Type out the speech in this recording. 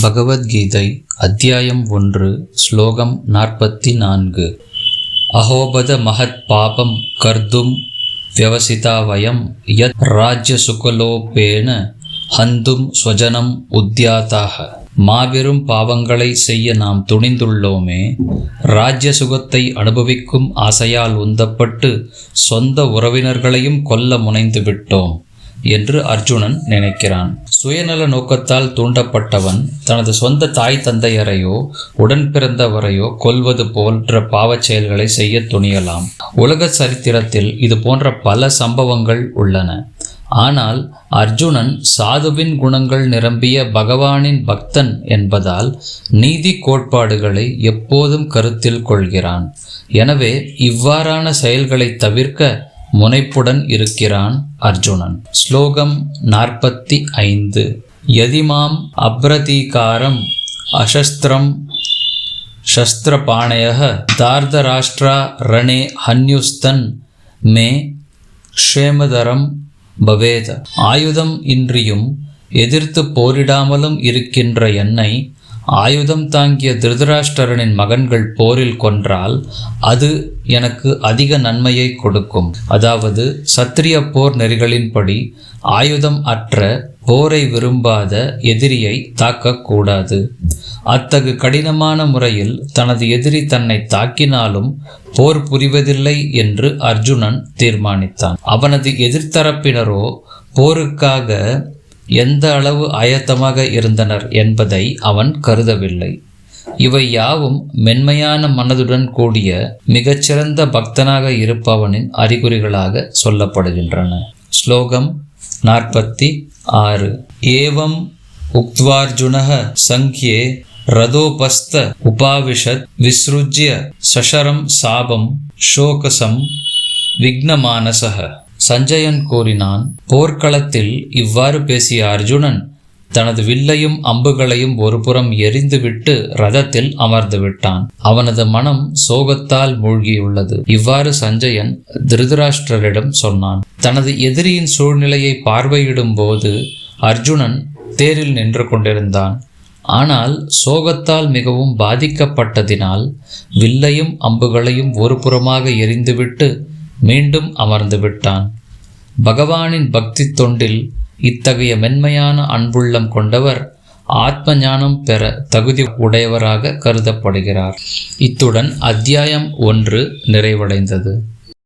பகவத்கீதை அத்தியாயம் ஒன்று ஸ்லோகம் நாற்பத்தி நான்கு அஹோபத மகத் பாபம் கர்தும் வியவசிதா வயம் யத் ராஜ்யசுகலோபேன ஹந்தும் ஸ்வஜனம் உத்யாதாக. மாபெரும் பாவங்களை செய்ய நாம் துணிந்துள்ளோமே ராஜ்ய சுகத்தை அனுபவிக்கும் ஆசையால் உந்தப்பட்டு சொந்த உறவினர்களையும் கொல்ல முனைந்து விட்டோம் என்று அர்ஜுனன் நினைக்கிறான். சுயநல நோக்கத்தால் தூண்டப்பட்டவன் தனது சொந்த தாய் தந்தையரையோ உடன் பிறந்தவரையோ கொல்வது போன்ற பாவச் செயல்களை செய்ய துணியலாம். உலக சரித்திரத்தில் இது போன்ற பல சம்பவங்கள் உள்ளன. ஆனால் அர்ஜுனன் சாதுவின் குணங்கள் நிரம்பிய பகவானின் பக்தன் என்பதால் நீதி கோட்பாடுகளை எப்போதும் கருத்தில் கொள்கிறான். எனவே இவ்வாறான செயல்களை தவிர்க்க முனைப்புடன் இருக்கிறான் அர்ஜுனன் ஸ்லோகம் நாற்பத்தி ஐந்து யதிமாம் அப்ரதீகாரம் அசஸ்திரம் शस्त्रपाणय தார்தராஷ்டிரா ரணே ஹன்யுஸ்தன் மே க்ஷேமதரம் பவேத ஆயுதம் இன்றியும் எதிர்த்து போரிடாமலும் இருக்கின்ற என்னை ஆயுதம் தாங்கிய திருதராஷ்டரனின் மகன்கள் போரில் கொன்றால் அது எனக்கு அதிக நன்மையை கொடுக்கும். அதாவது சத்திரிய போர் நெறிகளின்படி ஆயுதம் அற்ற போரை விரும்பாத எதிரியை தாக்கக்கூடாது. அத்தகு கடினமான முறையில் தனது எதிரி தன்னை தாக்கினாலும் போர் புரிவதில்லை என்று அர்ஜுனன் தீர்மானித்தான். அவனது எதிர்த்தரப்பினரோ போருக்காக எந்த அளவு ஆயத்தமாக இருந்தனர் என்பதை அவன் கருதவில்லை. இவை யாவும் மென்மையான மனதுடன் கூடிய மிகச்சிறந்த பக்தனாக இருப்பவனின் அறிகுறிகளாக சொல்லப்படுகின்றன. ஸ்லோகம் நாற்பத்தி ஆறு. ஏவம் உக்த்வார்ஜுனः சங்கியே ரதோபஸ்த உபாவிஷத் விஸ்ருஜ்ய சஷரம் சாபம் ஷோகசம் விக்னமானசக சஞ்சயன் கூறினான் போர்க்களத்தில் இவ்வாறு பேசிய அர்ஜுனன் தனது வில்லையும் அம்புகளையும் ஒருபுறம் எரிந்துவிட்டு ரதத்தில் அமர்ந்து விட்டான். அவனது மனம் சோகத்தால் மூழ்கியுள்ளது. இவ்வாறு சஞ்சயன் திருதராஷ்டிரரிடம் சொன்னான். தனது எதிரியின் சூழ்நிலையை பார்வையிடும் போது அர்ஜுனன் தேரில் நின்று கொண்டிருந்தான். ஆனால் சோகத்தால் மிகவும் பாதிக்கப்பட்டதினால் வில்லையும் அம்புகளையும் ஒரு புறமாக எரிந்துவிட்டு மீண்டும் அமர்ந்து விட்டான். பகவானின் பக்தி தொண்டில் இத்தகைய மென்மையான அன்புள்ளம் கொண்டவர் ஆத்ம ஞானம் பெற தகுதி உடையவராக கருதப்படுகிறார். இத்துடன் அத்தியாயம் ஒன்று நிறைவடைந்தது.